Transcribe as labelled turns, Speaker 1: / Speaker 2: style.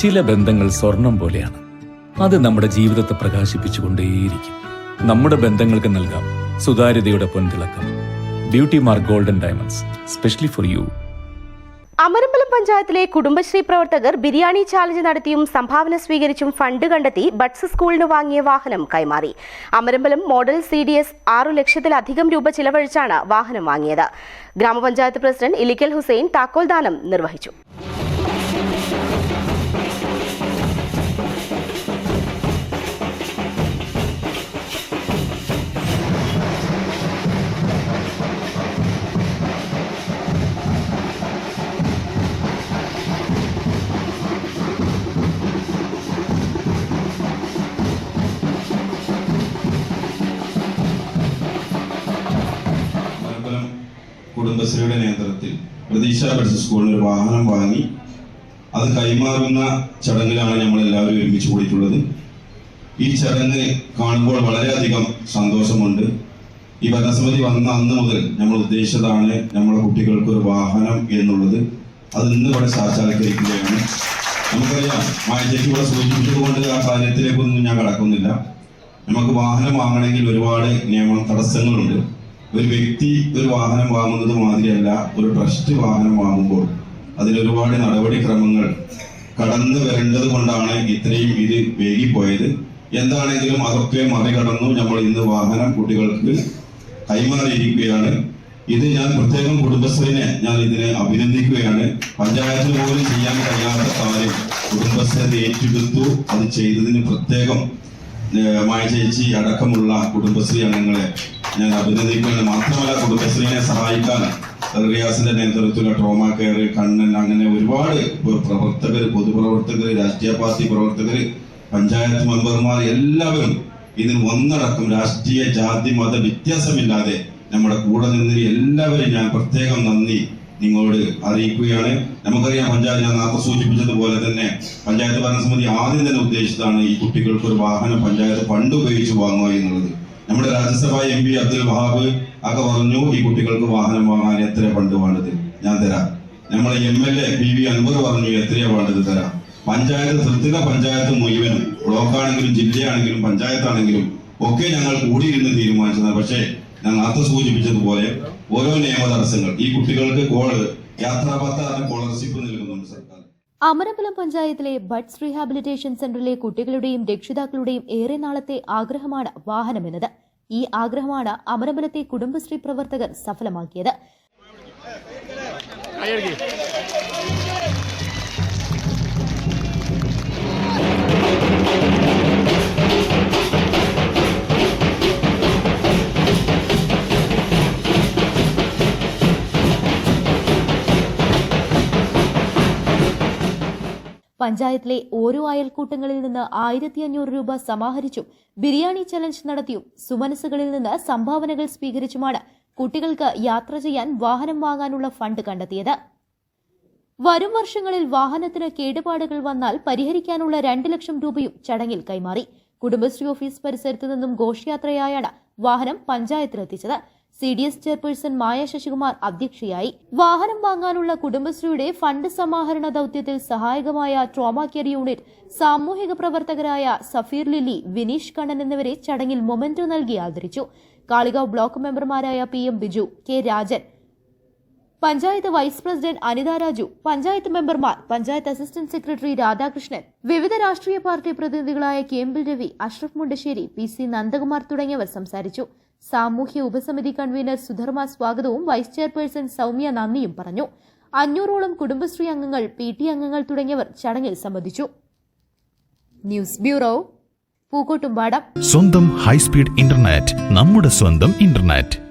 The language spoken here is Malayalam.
Speaker 1: ചില ബന്ധങ്ങൾ സ്വർണം പോലെയാണ്. അത് നമ്മുടെ ജീവിതത്തെ പ്രകാശിപ്പിച്ചുകൊണ്ടേയിരിക്കും. നമ്മുടെ ബന്ധങ്ങൾക്ക് നൽകാം സുതാര്യതയുടെ പൊൻതിളക്കം. Beauty mark golden diamonds specially for you
Speaker 2: Amarambalam പഞ്ചായത്തിലെ കുടുംബശ്രീ പ്രവർത്തകർ ബിരിയാണി ചാലഞ്ച് നടത്തിയും സംഭാവന സ്വീകരിച്ചും ഫണ്ട് കണ്ടെത്തി ബഡ്സ് സ്കൂളിന് വാങ്ങിയ വാഹനം കൈമാറി. Amarambalam model C D S ആറു ലക്ഷത്തിലധികം രൂപ ചിലവഴിച്ചാണ് വാഹനം വാങ്ങിയത്. ഗ്രാമപഞ്ചായത്ത് പ്രസിഡന്റ് ഇലിക്കൽ ഹുസൈൻ താക്കോൽദാനം നിർവഹിച്ചു.
Speaker 3: കുടുംബശ്രീയുടെ നേതൃത്വത്തിൽ പ്രതീക്ഷ പഠിച്ച സ്കൂളിൽ ഒരു വാഹനം വാങ്ങി അത് കൈമാറുന്ന ചടങ്ങിലാണ് നമ്മൾ എല്ലാവരും ഒരുമിച്ച് കൂടിയിട്ടുള്ളത്. ഈ ചടങ്ങ് കാണുമ്പോൾ വളരെയധികം സന്തോഷമുണ്ട്. ഈ ഭരണസമിതി വന്ന അന്ന് മുതൽ നമ്മൾ ഉദ്ദേശിച്ചതാണ് നമ്മുടെ കുട്ടികൾക്ക് ഒരു വാഹനം എന്നുള്ളത്. അത് ഇന്ന് ഇവിടെ സാക്ഷാത്കരിക്കുകയാണ് നമുക്കറിയാം മായത്തേക്ക് ഇവിടെ സൂചിപ്പിച്ചതുകൊണ്ട് ആ കാര്യത്തിലേക്കൊന്നും ഞാൻ കടക്കുന്നില്ല. നമുക്ക് വാഹനം വാങ്ങണമെങ്കിൽ ഒരുപാട് നിയമ തടസ്സങ്ങളുണ്ട്. ഒരു വ്യക്തി ഒരു വാഹനം വാങ്ങുന്നത് മാതിരിയല്ല ഒരു ട്രസ്റ്റ് വാഹനം വാങ്ങുമ്പോൾ അതിലൊരുപാട് നടപടിക്രമങ്ങൾ കടന്നു വരേണ്ടത് കൊണ്ടാണ് ഇത്രയും ഇത് വേഗിപ്പോയത്. എന്താണെങ്കിലും അതൊക്കെ മറികടന്നു നമ്മൾ ഇന്ന് വാഹനം കുട്ടികൾക്ക് കൈമാറിയിരിക്കുകയാണ്. ഇത് ഞാൻ പ്രത്യേകം കുടുംബശ്രീനെ ഞാൻ ഇതിനെ അഭിനന്ദിക്കുകയാണ്. പഞ്ചായത്തിന് പോലും ചെയ്യാൻ കഴിയാത്ത കാര്യം കുടുംബശ്രീ ഏറ്റെടുത്തു. അത് ചെയ്തതിന് പ്രത്യേകം മായ ചേച്ചി അടക്കമുള്ള കുടുംബശ്രീ അംഗങ്ങളെ ഞാൻ അഭിനന്ദിക്കുന്നത് മാത്രമല്ല കുടുംബശ്രീനെ സഹായിക്കാൻ റിയാസിന്റെ നേതൃത്വത്തിലുള്ള ട്രോമ കെയർ കണ്ണൻ അങ്ങനെ ഒരുപാട് പ്രവർത്തകർ പൊതുപ്രവർത്തകർ രാഷ്ട്രീയ പാർട്ടി പ്രവർത്തകർ പഞ്ചായത്ത് മെമ്പർമാർ എല്ലാവരും ഇതിന് ഒന്നടക്കം രാഷ്ട്രീയ ജാതി മത വ്യത്യാസമില്ലാതെ നമ്മുടെ കൂടെ നിന്ന് എല്ലാവരും ഞാൻ പ്രത്യേകം നന്ദി നിങ്ങളോട് അറിയിക്കുകയാണ്. നമുക്കറിയാം പഞ്ചായത്ത് ഞാൻ നേരത്തെ സൂചിപ്പിച്ചതുപോലെ തന്നെ പഞ്ചായത്ത് ഭരണസമിതി ആദ്യം തന്നെ ഉദ്ദേശിച്ചതാണ് ഈ കുട്ടികൾക്ക് ഒരു വാഹനം പഞ്ചായത്ത് പണ്ട് ഉപയോഗിച്ച് വാങ്ങുക എന്നുള്ളത്. നമ്മുടെ രാജ്യസഭാ എം പി അബ്ദുൽ വഹാബ് ഒക്കെ പറഞ്ഞു ഈ കുട്ടികൾക്ക് വാഹനം വാങ്ങാൻ എത്ര ഫണ്ട് വേണ്ടത്? ഞാൻ തരാം. നമ്മളെ M L A P V Anvar പറഞ്ഞു എത്രയാ വേണ്ടത്? തരാം. പഞ്ചായത്ത് ത്രിതല പഞ്ചായത്ത് മുഴുവനും ബ്ലോക്കാണെങ്കിലും ജില്ലയാണെങ്കിലും പഞ്ചായത്താണെങ്കിലും ഒക്കെ ഞങ്ങൾ കൂടിയിരുന്ന് തീരുമാനിച്ചതാണ്. പക്ഷേ ഞാൻ നേരത്തെ സൂചിപ്പിച്ചതുപോലെ ഓരോ നിയമ തടസ്സങ്ങൾ ഈ കുട്ടികൾക്ക് കോൾ യാത്രാപത്ത സ്കോളർഷിപ്പ് നൽകുന്നുണ്ട്
Speaker 4: അമരമ്പലം പഞ്ചായത്തിലെ ബഡ്സ് റീഹാബിലിറ്റേഷൻ സെന്ററിലെ കുട്ടികളുടെയും രക്ഷിതാക്കളുടെയും ഏറെ നാളത്തെ ആഗ്രഹമാണ് വാഹനമെന്നത് ഈ ആഗ്രഹമാണ് അമരമ്പലത്തെ കുടുംബശ്രീ പ്രവർത്തകർ സഫലമാക്കിയത്. പഞ്ചായത്തിലെ ഓരോ അയൽക്കൂട്ടങ്ങളിൽ നിന്ന് ആയിരത്തി അഞ്ഞൂറ് രൂപ സമാഹരിച്ചും ബിരിയാണി ചലഞ്ച് നടത്തിയും സുമനസുകളിൽ നിന്ന് സംഭാവനകൾ സ്വീകരിച്ചുമാണ് കുട്ടികൾക്ക് യാത്ര ചെയ്യാൻ വാഹനം വാങ്ങാനുള്ള ഫണ്ട് കണ്ടെത്തിയത്. വരും വർഷങ്ങളിൽ വാഹനത്തിന് കേടുപാടുകൾ വന്നാൽ പരിഹരിക്കാനുള്ള രണ്ട് ലക്ഷം രൂപയും ചടങ്ങിൽ കൈമാറി. കുടുംബശ്രീ ഓഫീസ് പരിസരത്ത് നിന്നും ഘോഷയാത്രയായാണ് വാഹനം പഞ്ചായത്തിലെത്തിച്ചത്. C D S chairperson Maya Sasikumar അധ്യക്ഷയായി. വാഹനം വാങ്ങാനുള്ള കുടുംബശ്രീയുടെ ഫണ്ട് സമാഹരണ ദൌത്യത്തിൽ സഹായകമായ ട്രോമ കെയർ യൂണിറ്റ് സാമൂഹിക പ്രവർത്തകരായ സഫീർ ലില്ലി വിനീഷ് കണ്ണൻ എന്നിവരെ ചടങ്ങിൽ മൊമെന്റോ നൽകി ആദരിച്ചു. കാളികാവ് ബ്ലോക്ക് മെമ്പർമാരായ P M Biju K Rajan panchayat vice president Anitha Raju panchayat മെമ്പർമാർ പഞ്ചായത്ത് അസിസ്റ്റന്റ് സെക്രട്ടറി രാധാകൃഷ്ണൻ വിവിധ രാഷ്ട്രീയ party പ്രതിനിധികളായ K M Bill Ravi Ashraf Mundassery P C Nandakumar തുടങ്ങിയവർ സംസാരിച്ചു. സാമൂഹ്യ ഉപസമിതി കൺവീനർ സുധർമ്മ സ്വാഗതവും വൈസ് ചെയർപേഴ്സൺ സൗമ്യ നന്ദിയും പറഞ്ഞു. അഞ്ഞൂറോളം കുടുംബശ്രീ അംഗങ്ങൾ പി ടി അംഗങ്ങൾ തുടങ്ങിയവർ ചടങ്ങിൽ സംബന്ധിച്ചു. News bureau Pookkottumpadam.
Speaker 5: സ്വന്തം ഹൈസ്പീഡ് ഇന്റർനെറ്റ് നമ്മുടെ സ്വന്തം ഇന്റർനെറ്റ്.